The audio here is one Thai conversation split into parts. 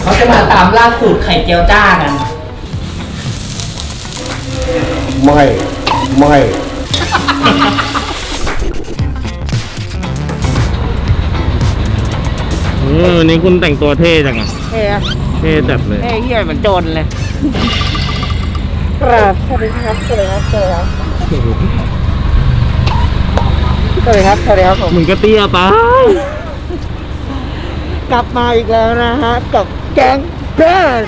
เขาจะมาตามล่าสูตรไข่เจียวจ้ากัน ไม่ ไม่เออวันนี้คุณแต่งตัวเท่จังอะเฮ้ยเท่จัดเลย เฮ้ยเฮียเหมือนโจรเลยครับสวัสดีครับสวัสดีครับสวัสดีครับสวัสดีครับสวัสดีครับผมมึงก็เตี้ยไปกลับมาอีกแล้วนะฮะกับแก๊งเพื่อน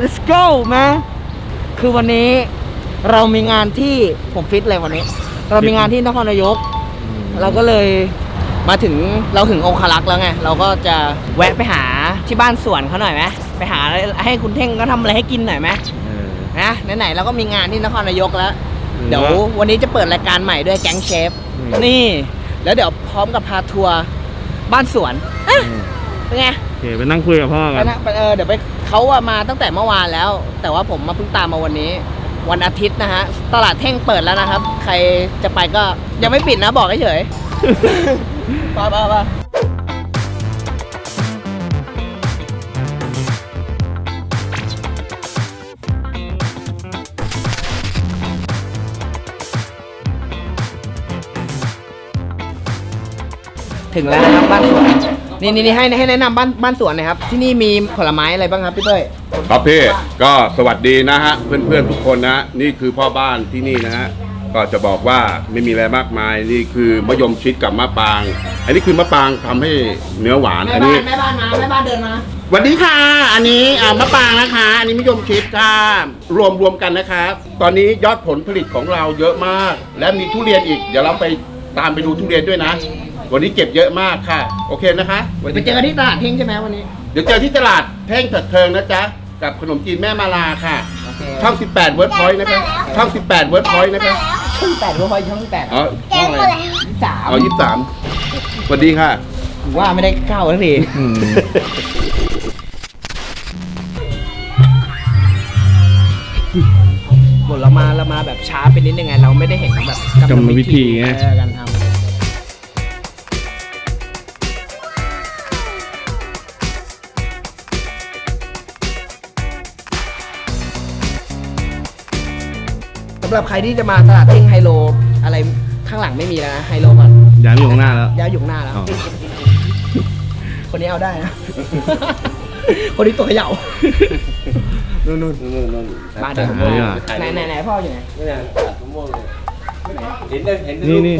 let's go มาคือวันนี้เรามีงานที่ผมฟิตเลยวันนี้ เรามีงานที่นครนายก เราก็เลย มาถึงเราถึงองคารักษ์แล้วไง เราก็จะแวะไปหาที่บ้านสวนเขาหน่อยไหมไปหาให้คุณเท่งก็ทำอะไรให้กินหน่อยไหมเออนะไหนๆเราก็มีงานที่นครนายกแล้วอืมเดี๋ยววันนี้จะเปิดรายการใหม่ด้วยแก๊งเชฟอืมนี่ แล้วเดี๋ยวพร้อมกับพาทัวร์บ้านสวนเอ๊ะเป็นไงโอเคไปนั่งคุยกับพ่อไปกันนะไปเออเดี๋ยวไปเขาอะมาตั้งแต่เมื่อวานแล้ว แต่ว่าผมมาเพิ่งตามมาวันนี้ วันอาทิตย์นะฮะ ตลาดเท่งเปิดแล้วนะครับ ใครจะไปก็ยังไม่ปิดนะบอกเฉยๆไปไปไปถึงแล้วนะครับบ้านสวนนี่นี่นี่ให้ให้แนะนำบ้านบ้านสวนหน่อยครับ ที่นี่มีผลไม้อะไรบ้างครับพี่เต้ย ครับพี่ก็สวัสดีนะฮะ เพื่อนๆทุกคนนะ นี่คือพ่อบ้านที่นี่นะฮะ ก็จะบอกว่าไม่มีอะไรมากมายนี่คือมะยมชิดกับมะปราง อันนี้คือมะปรางทำให้เนื้อหวานแม่อันบ้านี้ นแม่บ้านมาแม่บ้านเดินมาสวัสดีค่ะ อันนี้อ่ามะปรางนะคะ อันนี้มะยมชิดค่ะ รวมรวมกันนะครับ ตอนนี้ยอดผลผลิตของเราเยอะมาก และมีทุเรียนอีก เดี๋ยวเราไปตามไปดูทุเรียนด้วยนะ วันนี้เก็บเยอะมากค่ะ โอเคนะคะวันไปนี้เจอกันที่ตลาดเท่งใช่ไหมวันนี้ เดี๋ยวเจอที่ตลาดแท่งเถิดเทิงนะจ๊ะ กับขนมจีนแม่มาลาค่ะโอเค ช่อง 18 เวิร์ดพอยต์นะคะช่อง 18 เวิร์ดพอยต์นะคะช่องแปดรู้พอยช่องแปดอ๋อช่องอะไรสามอ๋อยี่สามสวัสดีค่ะผมว่าไม่ได้เข้าทันทีอืมหมดเรามาเรามาแบบช้าไปนิดนึงไงเราไม่ได้เห็นแบบกรรมวิธีไง เออการทำำหรับใครที่จะมาตลาดเท่งไฮโล อะไรข้างหลังไม่มีแล้วนะไฮโลก่อนย้ายมาอยู่ข้างหน้าแล้ว ย้ายอยู่ข้างหน้าแล้ว อ๋อ คนนี้เอาได้นะ คนนี้ตัวเขย่านู่นนู่นมาเดี๋ยวผมหาดีกว่า ไหนไหนไหนพ่ออยู่ไหน นี่นี่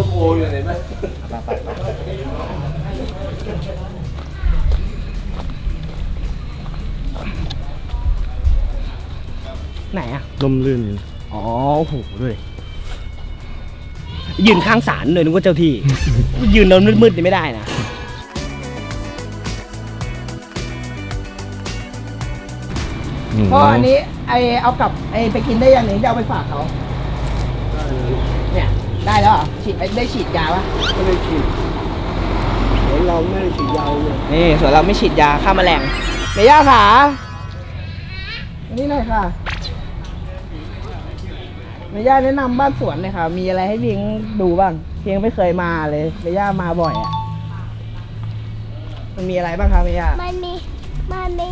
ไหนอะลมลื่นอยู่ อ๋อโอ้โหด้วยยืนข้างศาลเลยนึกว่าเจ้าที่ ยืนโดนมืดๆนี่ไม่ได้นะมพ่ออันนี้ไอเอากลับไอไปกินได้ยังหรือจะเอาไปฝากเขาเนี่ยได้แล้วเหรอฉีดได้ฉีดยาปะไม่ได้ฉีดเดี๋ยวเราไม่ได้ฉีดยาเลยนี่ส่วนเราไม่ฉีดยาฆ่าแมลงเมย่าขาอันนี่หน่อยค่ะ เมย่าแนะนำบ้านสวนเลยค่ะ มีอะไรให้เพียงดูบ้างเพียงไม่เคยมาเลยเมย่ามาบ่อยอะมันมีอะไรบ้างคะเมย่ามันมี มันมี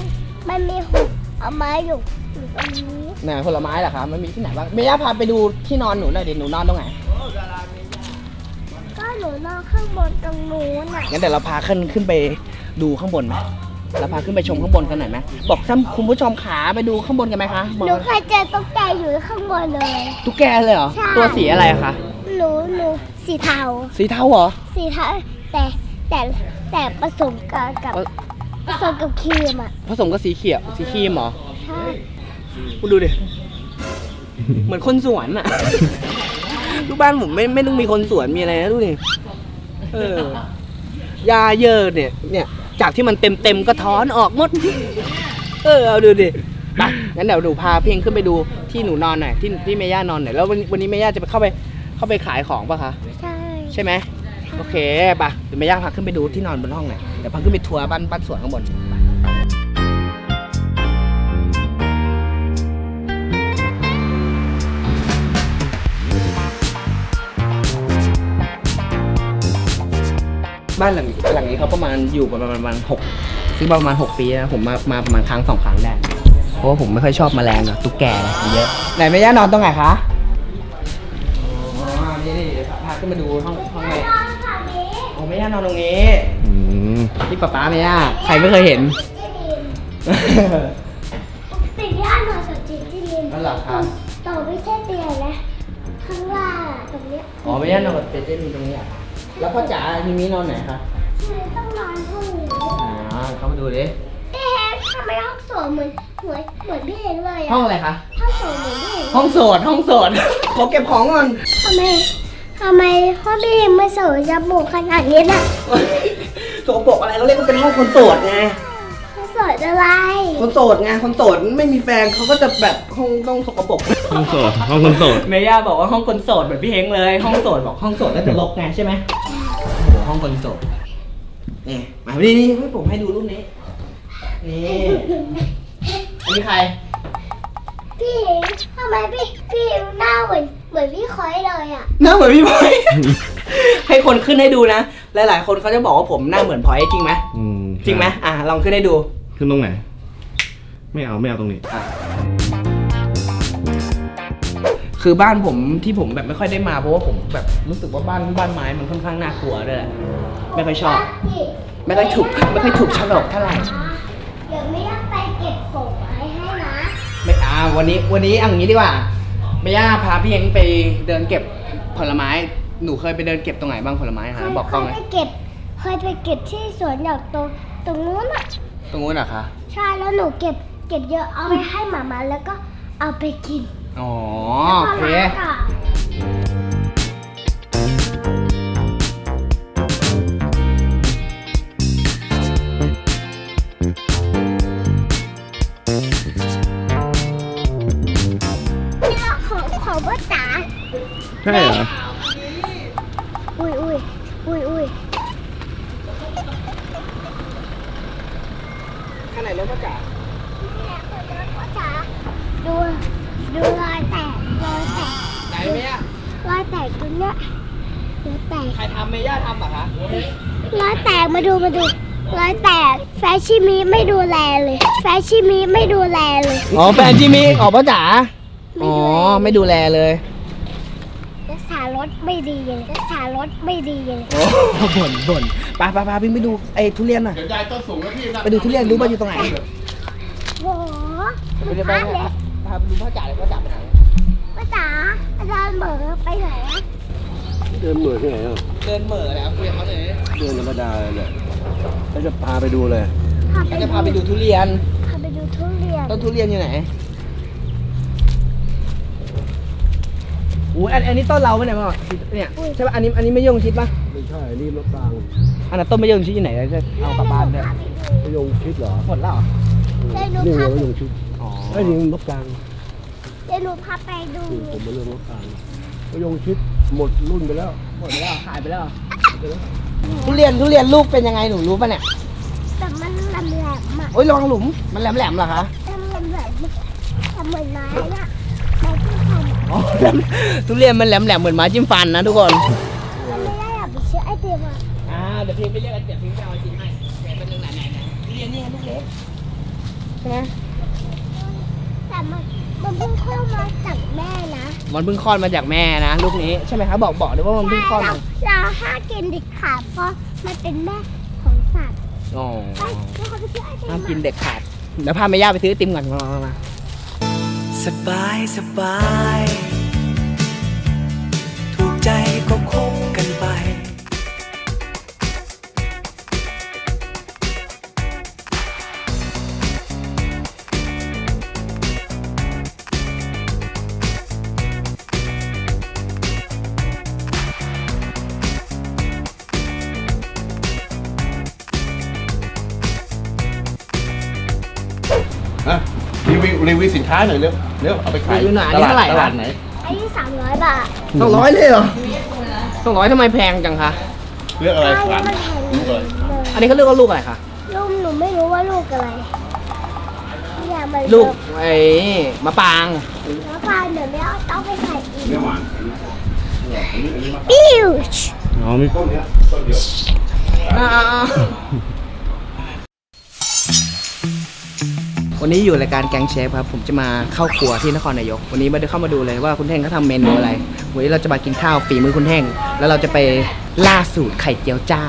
มันมีหุบเอาไม้อยู่อยู่ตรงนี้ ไหนผลไม้เหรอคะมันมีที่ไหนบ้างเมย่าพาไปดูที่นอนหนูหน่อยเดี๋ยวหนูนอนตรงไหนก็หนูนอนข้างบนตรงนู้นอะงั้นเดี๋ยวเราพาขึ้นขึ้นไปดูข้างบนไหม เราพาขึ้นไปชมข้างบนกันหน่อยไหมบอกท่านคุณผู้ชมขาไปดูข้างบนกันไหมคะบหอกนูเคยเจอตุ๊กแกอยู่ข้างบนเลย ตุ๊กแกเลยเหรอ ใช่ ตัวสีอะไรอะคะ หนูหนูสีเทา สีเทาเหรอ สีเทาแต่แต่แต่ผสมกับกับเอ้ยผสมกับครีมอะผสมกับสีเขียว สีครีมเหรอใช่คุณดูดิ เหมือนคนสวนอะ ลูกบ้านผมไม่ไม่ต้องมีคนสวนมีอะไรนะดูดิ เออยาเยอะเนี่ย เนี่ย จากที่มันเต็มเต็มๆก็ถอนออกหมด เออเอาดูดิไปงั้นเดี๋ยวหนูพาเพียงขึ้นไปดูที่หนูนอนหน่อยที่ที่เมย่านอนหน่อยแล้ววันวันนี้เมย่าจะไปเข้าไปเข้าไปขายของปะคะใช่ใช่ไหมโอเคปะเดี๋ยวเมย่าพาขึ้นไปดูที่นอนบนห้องหน่อยเดี๋ยวพาขึ้นไปทัวร์บ้านบ้านสวนข้างบน บ้านหลังหลังนี้เขาประมาณอยู่ประมาณประมาณหกซื้อมาประมาณหกปีนะผมมามาประมาณครั้งสองครั้งได้ เพราะว่าผมไม่ค่อยชอบแมลงอะตุ๊กแกอะไรมันเยอะ ไหนแม่ย่านอนตรงไหนคะอ๋อนี่นี่เดี๋ยวพาขึ้นมาดูห้องห้องในโอ้แม่ย่านอนตรงนี้อืมนี่ป๊าป๊าแม่ย่าใครไม่เคยเห็นติดย่านหน่อยสจิตที่เรียนนั่นเหรอครับต่อไม่ใช่เตียงนะข้างล่างอะตรงเนี้ยอ๋อแม่ย่านอนกับเจเจมีตรงนี้อะ แล้วพ่อจ๋ามีมีนอนไหนคะคือต้องนอนห้องนี้อ่าเข้ามาดูดิเอ๊ะทำไมห้องโสดเหมือนเหมือนเหมือนพี่เองเลยอะห้องอะไรคะ ห้องโสดเหมือนพี่เองห้องโสดห้องโสด ขอเก็บของก่อนทำไมทำไมห้องพี่เองไม่โสดจะบุกขนาดนี้น่ะ สกปรกอะไรเขาเรียกว่าเป็นห้องคนโสดไงไม่โส ดอะไร คนโสดไงคนโสดไม่มีแฟนเขาก็จะแบบห้องต้องสกปรกห้องโสดห้องคนโสดเมย่าบอกว่าห้องคนโสดเหมือนพี่เฮงเลย ห้องโสดบอกห้องโสดก็จะรกไงใช่ไหมโอ้โหห้องคนโสดนี่มานี่นี่ให้ผมให้ดูรูปนี้นี่อันนี้ใครพี่เองทำไมพี่พี่เองหน้าเหมือนเหมือนพี่คอยเลยอะ หน้าเหมือนพี่พลอยให้คนขึ้นให้ดูนะหลายๆ คนเขาจะบอกว่าผมหน้าเหมือนพลอยจริงไหมอืมจริงไหมอะลองขึ้นให้ดู ขึ้นตรงไหน ไม่เอาไม่เอาตรงนี้ คือบ้านผมที่ผมแบบไม่ค่อยได้มาเพราะว่าผมแบบรู้สึกว่าบ้านบ้านไม้มันค่อนข้างน่ากลัวด้วยแหละไม่ค่อยชอบพี่ไม่ค่อยถูกไม่ค่อยถูกฉลกเท่าไหร่เดี๋ยวไม่ต้องไปเก็บของไว้ให้นะไม่อ่าวันนี้วันนี้เอาอย่างนี้ดีกว่าแม่ย่าพาพี่เองไปเดินเก็บผลไม้หนูเคยไปเดินเก็บตรงไหนบ้างผลไม้ฮะบอกกล้องเคเลยยไปเก็บ เคยไปเก็บที่สวนหยอกตรงตรงนู้นอะ ตรงนู้นเหรอคะ ใช่แล้วหนูเก็บเก็บเยอะเอาไปให้หมามาแล้วก็เอาไปกินอ๋อแล้วโอก็เคล้างก่อนนี่เราของของพ่อจ๋าใช่เหรอ อุ้ยอุ้ยอุ้ยอุ้ย ข้างไหนรถพ่อจ๋า เนี่ยของพ่อจ๋าดูดูรอยแตกรอยแตก ไหนแม่ย่าร อยแตกตรงเนี้ยรอยแตก ใครทำแม่ย่าทำเหรอคะ รอยแตกมาดูมาดูรอย แตกแฟชิมิไม่ดูแลเลย แฟชิมิไม่ดูแลเลย อ๋อแฟนจิมี่อ๋อพ่อจ๋าไม่อ๋อดูแลไม่ดูแลเลยรักษารถไม่ดีเลยรักษารถไม่ดีเลยโอ้บ่นบ่นไปไปไปวิ่งไปดูไอ้ทุเรียนหน่อยเดี๋ยวยายต้นสูงแล้วพี่นะไปดูทุเรียนรู้ว่าอยู่ตรงไหนโอ้โหไปดูไปพาเลยพาไปดูพ่อจ๋าเลยพ่อจ๋าไปไหนป้าจ๋าอาจารย์เบิร์ไปไหนอะเดินเหมือนที่ไหนอะเดินเหม่อแล้วคุยกับเขาเลยเดินธรรมดาเลยเนี่ย เขาจะพาไปดูเลยพาไปเขาจะพาไปดูทุเรียน พาไปดูทุเรียนต้นทุเรียนอยู่ไหนอู้อันอันนี้ต้นเราไหมเนี่ยพ่อเนี่ยใช่ป่ะ อันนี้อันนี้ไม่ยงชิดป่ะ ไม่ใช่นี่มะปรางอันนั้นต้นไม่ยงชิดอยู่ไหนจะเอากลับบ้านด้วยมะยงชิดเหรอหมดแล้วเหรอได้หนูนี่ไงพามะยงชิดอ๋อไอ้นี่มะปรางได้หนูพาไปดูนี่ผมมาเรื่องมะปรางมะยงชิดหมดรุ่นไปแล้ว หมดไปแล้ว ขายไปแล้ว ทุเรียนทุเรียนลูกเป็นยังไงหนูรู้ป่ะเนี่ยแต่มันแหลมแหลมๆอะโอ้ยระวังหลุมมันแหลมแหลมๆเหรอคะมันแหลมแหลมๆแต่เหมือนไม้อะไม้ที่ทำอ๋อแหลมทุเรียนมันแหลมแหลมๆเหมือนไม้จิ้มฟันนะทุกคนมันไม่ได้อยากไปเชื่อไอเดียอะอ่าเดี๋ยวพี่ไปเรียกเดี๋ยวพี่ไปเอาชิ้นให้เดี๋ยวเป็นเรื่องไหนไหนไหนทุเรียนนี่ลูกเล็กใช่ไหมแต่มัน มันเพิ่งเข้ามาจากแม่นะมันเพิ่งคลอดมาจากแม่นะลูกนี้ใช่ไหมคะบอกบอกด้วยว่ามันเพิ่งคลอดเรามาเราห้ามกินเด็ดขาดเพราะมันเป็นแม่ของสัตว์อ๋อไปเราไปซื้อไอติมห้ามกินเด็กขาดเดี๋ยวพาแม่ย่าไปซื้อไอติมก่อนมามามา สบายสบาย รีวิวสินค้าหน่อยเร็วเร็วเอาไปขายรีวิวหน่อยอันนี้เท่าไหร่ตคะลาดไหนไอ้ที่สามร้อยบาทสองร้อยเลยเหรอสองร้อยทำไมแพงจังคะเรื่องอะไรใช่ร้านมันแพงรู้เลยอันนี้เขาเรียกว่าลูกอะไรคะ ลูกหนูไม่รู้ว่าลูกอะไรเนี่ยมันลูกไอ้มะปราง แล้วปลาเดี๋ยวไม่เอาต้องไปใส่อีกเนื้อหวานอันนี้อันนี้อันนี้มาปิ้ว อ๋อมีต้นเนี้ยต้นเดียวอ่า วันนี้อยู่รายการแกงเชฟครับ ผมจะมาเข้าครัวที่นครนายก วันนี้มาเข้ามาดูเลยว่าคุณเท่งเขาทำเมนูอะไร วันนี้เราจะมากินข้าวฝีมือคุณเท่ง แล้วเราจะไปล่าสูตรไข่เจียวจ้า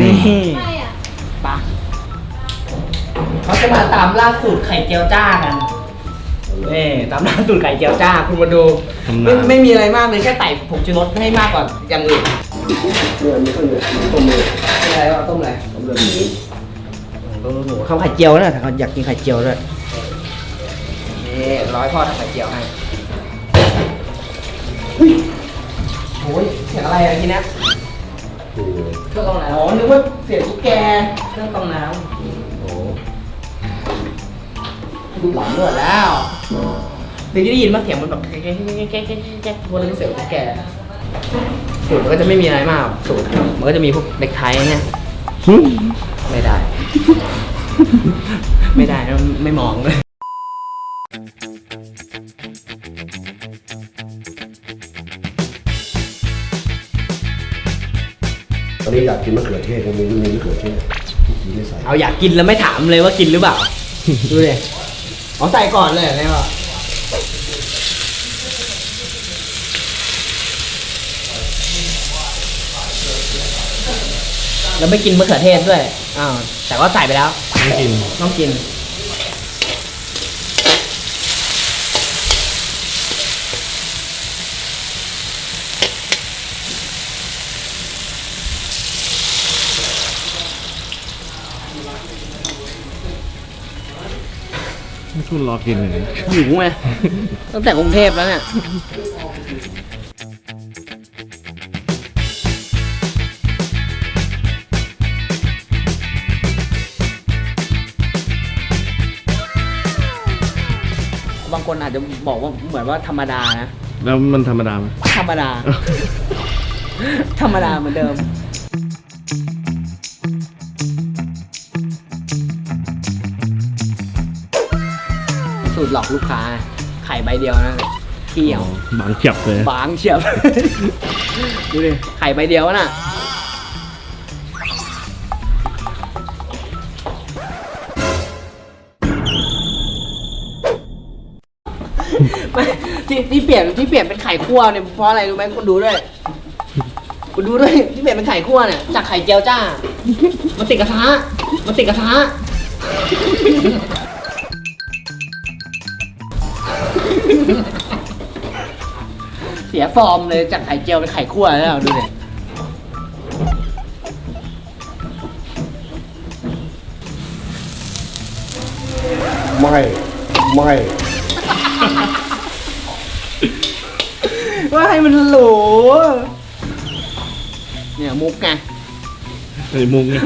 นี่ปะเขาจะมาตามล่าสูตรไข่เจียวจ้ากันนี่ตามล่าสูตรไข่เจียวจ้า คุณมาดูทำไม่นานไม่มีอะไรมากเลยแค่ใส่ผงชูรสให้มากกว่าอย่างอื่นเนี่ยอันนี้ก็เนี่ยต้มเลยอะไรวะต้มอะไรต้มเลย นี้ต้มหมูข้าวไข่เจียวนะแต่เขาอยากกินไข่เจียวด้วยนี่ร้อยพ่อทำไข่เจียวให้โอ้ยเสียงอะไรอะทีเนี้ยเครื่องกรองน้ำอ๋อนึกว่าเสียงตุ๊กแกเครื่องกรองน้ำโอ้ดูหลังด้วยแล้วเดี๋ยวจะได้ยินว่าเสียงมันแบบแก๊กแก๊กแก๊กแก๊กแก๊กวนเลยเสียงตุ๊กแกสูตรมันก็จะไม่มีอะไรมากสูตรมันก็จะมีพวกเด็กไทยเนี่ย ไม่ได้ ไม่ได้นะไม่มองเลยตอนนี้อยากกินมะเขือเทศยังมีมีมะเขือเทศที่ไม่ใส่เอาอยากกินแล้วไม่ถามเลยว่ากินหรือเปล่า ดูเลยเอาใส่ก่อนเลยเหรอเนี่ยว่ะแล้วไม่กินมะเขือเทศด้วย อ้าวแต่ว่าใส่ไปแล้ว ไม่กินต้องกิน ไม่คุณรอกินเลยหิวไงตั้งแต่กรุงเทพแล้วเนี่ย คนอาจจะบอกว่าเหมือนว่าธรรมดานะ แล้วมันธรรมดาไหม ธรรมดา ธรรมดาเหมือนเดิม สูตรหลอกลูกค้า ไข่ใบเดียวนะเที่ยว บางเฉียบเลย บางเฉียบ ดูดิ ไข่ใบเดียวน่ะ ไม่ที่ที่เปลี่ยนที่เปลี่ยนเป็นไข่คั่วเนี่ยเพราะอะไรรู้ไหมคุณดูด้วยคุณดูด้วยที่เปลี่ยนเป็นไข่คั่วเนี่ยจากไข่เจียวจ้ามันติดกระทะมันติดกระทะเสียฟอร์มเลยจากไข่เจียวเป็นไข่คั่วแล้วดูดิไม่ ไม่ ว่าให้มันโหลเนี่ยมุกไงไอ้มุงเนี่ย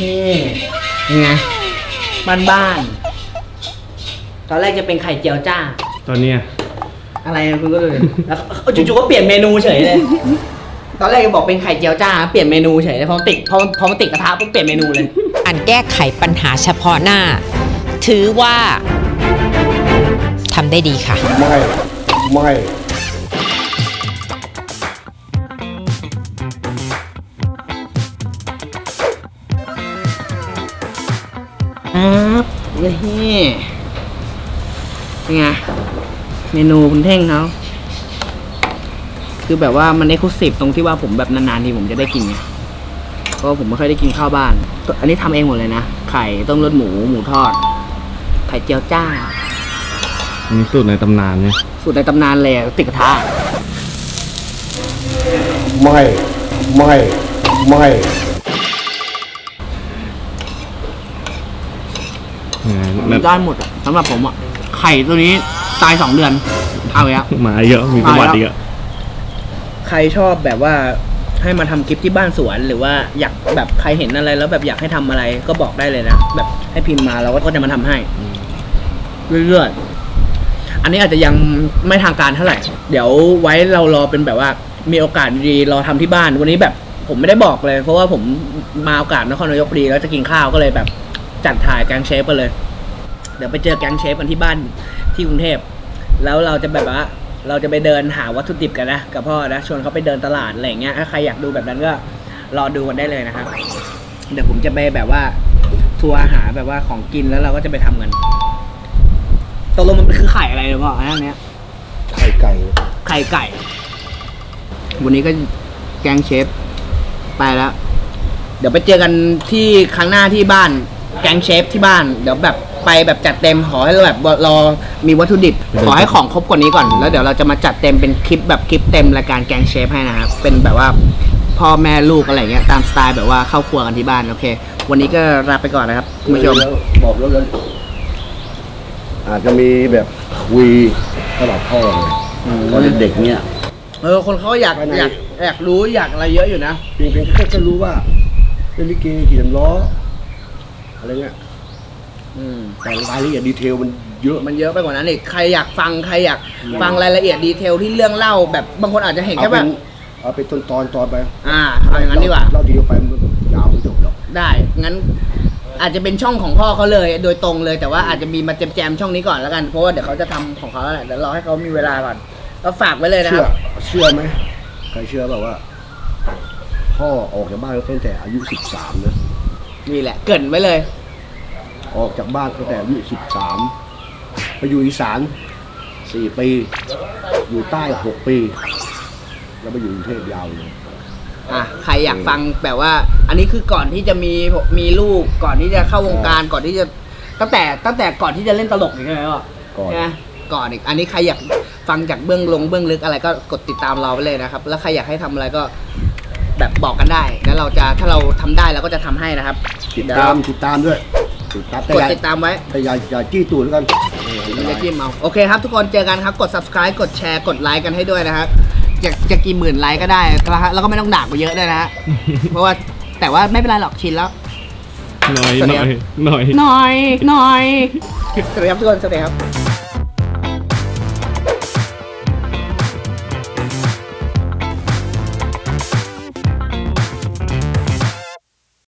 นี่ยังไงบ้านบ้านๆตอนแรกจะเป็นไข่เจียวจ้า ตอนเนี้ย อะไรนะคุณก็เลยแล้วเขาจู่ๆก็เปลี่ยนเมนูเฉยเลย ตอนแรกจะบอกเป็นไข่เจียวจ้า เปลี่ยนเมนูเฉยเลยพอมันติดพอพอมันติดกระทะปุ๊บเปลี่ยนเมนูเลยการแก้ไขปัญหาเฉพาะหน้า ถือว่าทำได้ดีค่ะ ไม่ไม่ครับนี่เป็นไง เมนูคุณเท่งเขาคือแบบว่ามันเอ็กซ์คลูซีฟตรงที่ว่าผมแบบนานๆทีผมจะได้กินไงเพราะว่าผมไม่ค่อยได้กินข้าวบ้าน อันนี้ทำเองหมดเลยนะ ไข่ต้มรสหมูหมูทอด ไข่เจียวจ้าอันนี้สูตรในตำนานเนี่ยสูตรในตำนานเลยอะติดกระทะไม่ไม่ไม่แบบด้านหมดอะสำหรับผมอะไข่ตัวนี้ ตายสองเดือน เอาอีกแล้วหมาเยอะมีประวัติอีกอะใครชอบแบบว่าให้มาทำคลิปที่บ้านสวนหรือว่าอยากแบบใครเห็นอะไรแล้วแบบอยากให้ทำอะไรก็บอกได้เลยนะแบบให้พิมพ์มาเราก็จะมาทำให้เรื่อยๆอันนี้อาจจะยังไม่ทางการเท่าไหร่ เดี๋ยวไว้เรารอเป็นแบบว่า มีโอกาสดีๆรอทำที่บ้าน วันนี้แบบผมไม่ได้บอกเลย เพราะว่าผมมาโอกาสนครนายกพอดีแล้วจะกินข้าวก็เลยแบบจัดถ่ายแกงเชฟไปเลย เดี๋ยวไปเจอแก๊งเชฟกันที่บ้าน ที่กรุงเทพ แล้วเราจะแบบว่าเราจะไปเดินหาวัตถุดิบกันนะกับพ่อนะชวนเขาไปเดินตลาดอะไรอย่างเงี้ยถ้าใครอยากดูแบบนั้นก็รอดูกันได้เลยนะครับ เดี๋ยวผมจะไปแบบว่าทัวร์หาแบบว่าของกินแล้วเราก็จะไปทำกันตกลงมันคือไข่อะไรเนี่ยพ่ออันเนี้ยไข่ไก่ ไข่ไก่ วันนี้ก็แกงเชฟไปแล้ว เดี๋ยวไปเจอกันที่ครั้งหน้าที่บ้าน แกงเชฟที่บ้าน เดี๋ยวแบบ ไปแบบจัดเต็มขอให้แบบรอมีวัตถุดิบ ขอให้ของครบกว่านี้ก่อน แล้วเดี๋ยวเราจะมาจัดเต็มเป็นคลิปแบบคลิปเต็มรายการแกงเชฟให้นะครับเป็นแบบว่าพ่อแม่ลูกอะไรเงี้ยตามสไตล์แบบว่าเข้าครัวกันที่บ้านโอเค วันนี้ก็ลาไปก่อนนะครับคุณผู้ชมแล้วบอกแล้วแล้วอาจจะมีแบบคุยสำหรับพ่อเลยตอนเด็กๆเนี่ยเออคนเขาก็อยากอยากอยากรู้อยากอะไรเยอะอยู่นะเพียงเพียงแค่จะรู้ว่าเป็นลิเกขี่ลำล้ออะไรเงี้ย อืม แต่รายละเอียดดีเทลมันเยอะ มันเยอะไปกว่านั้นอีกใครอยากฟังใครอยากฟังรายละเอียดดีเทลที่เรื่องเล่าแบบบางคนอาจจะเห็นเอาแค่เป็แบบนเอาเป็นตอนตอนๆตอนไปอ่าเอาอย่างนั้นดีกว่าเล่าทีเดียวไปมันยาวไม่จบหรอกได้งั้นอาจจะเป็นช่องของพ่อเขาเลย โดยตรงเลยแต่ว่าอาจจะมีมาแจมๆช่องนี้ก่อนแล้วกันเพราะว่าเดี๋ยวเขาจะทำของเขาแล้วแหละเดี๋ยวรอให้เขามีเวลาก่อนก็ฝากไว้เลยนะคเชื่อรับ เชื่อไหมใครเชื่อแบบว่า พ่อออกจากบ้านตั้งแต่อายุสิบสามนะนี่แหละ เกรินไว้เลย ออกจากบ้านตั้งแต่อายุสิบสามไปอยู่อีสานสี่ปี อยู่ใต้หกปี แล้วไปอยู่กรุงเทพยาวเลย อะใครอยากฟังแบบว่า อันนี้คือก่อนที่จะมีมีลูกก่อนที่จะเข้าวงการก่อนที่จะตั้งแต่ตั้งแต่ก่อนที่จะเล่นตลกอีกใช่ไหมพ่อก่อน ใช่ไหมก่อนอีกอันนี้ใครอยากฟังจากเบื้องลงเบื้องลึกอะไรก็กดติดตามเราไปเลยนะครับ แล้วใครอยากให้ทำอะไรก็แบบบอกกันได้แล้วเราจะถ้าเราทำได้เราก็จะทำให้นะครับติดเยวตามติดตามด้วย ติดตามแต่กดอย่าติดตามไว้แต่อย่าอย่าจี้ตูดแล้วกันมันจะจิ้มเอาโอเคครับทุกคนเจอกันครับกด subscribe กดแชร์กดไลค์กันให้ด้วยนะฮะจะจะกี่หมื่นไลค์ก็ได้นะฮะแล้วก็ไม่ต้องด่ากูเยอะด้วยนะฮะเพราะว่าแต่ว่าไม่เป็นไรหรอกชินแล้ว หน่อยสวัสหดีน่คอรัยบหน่อย หน่อยหน่อยสวัสดีครับทุกคนสวัสดีครับ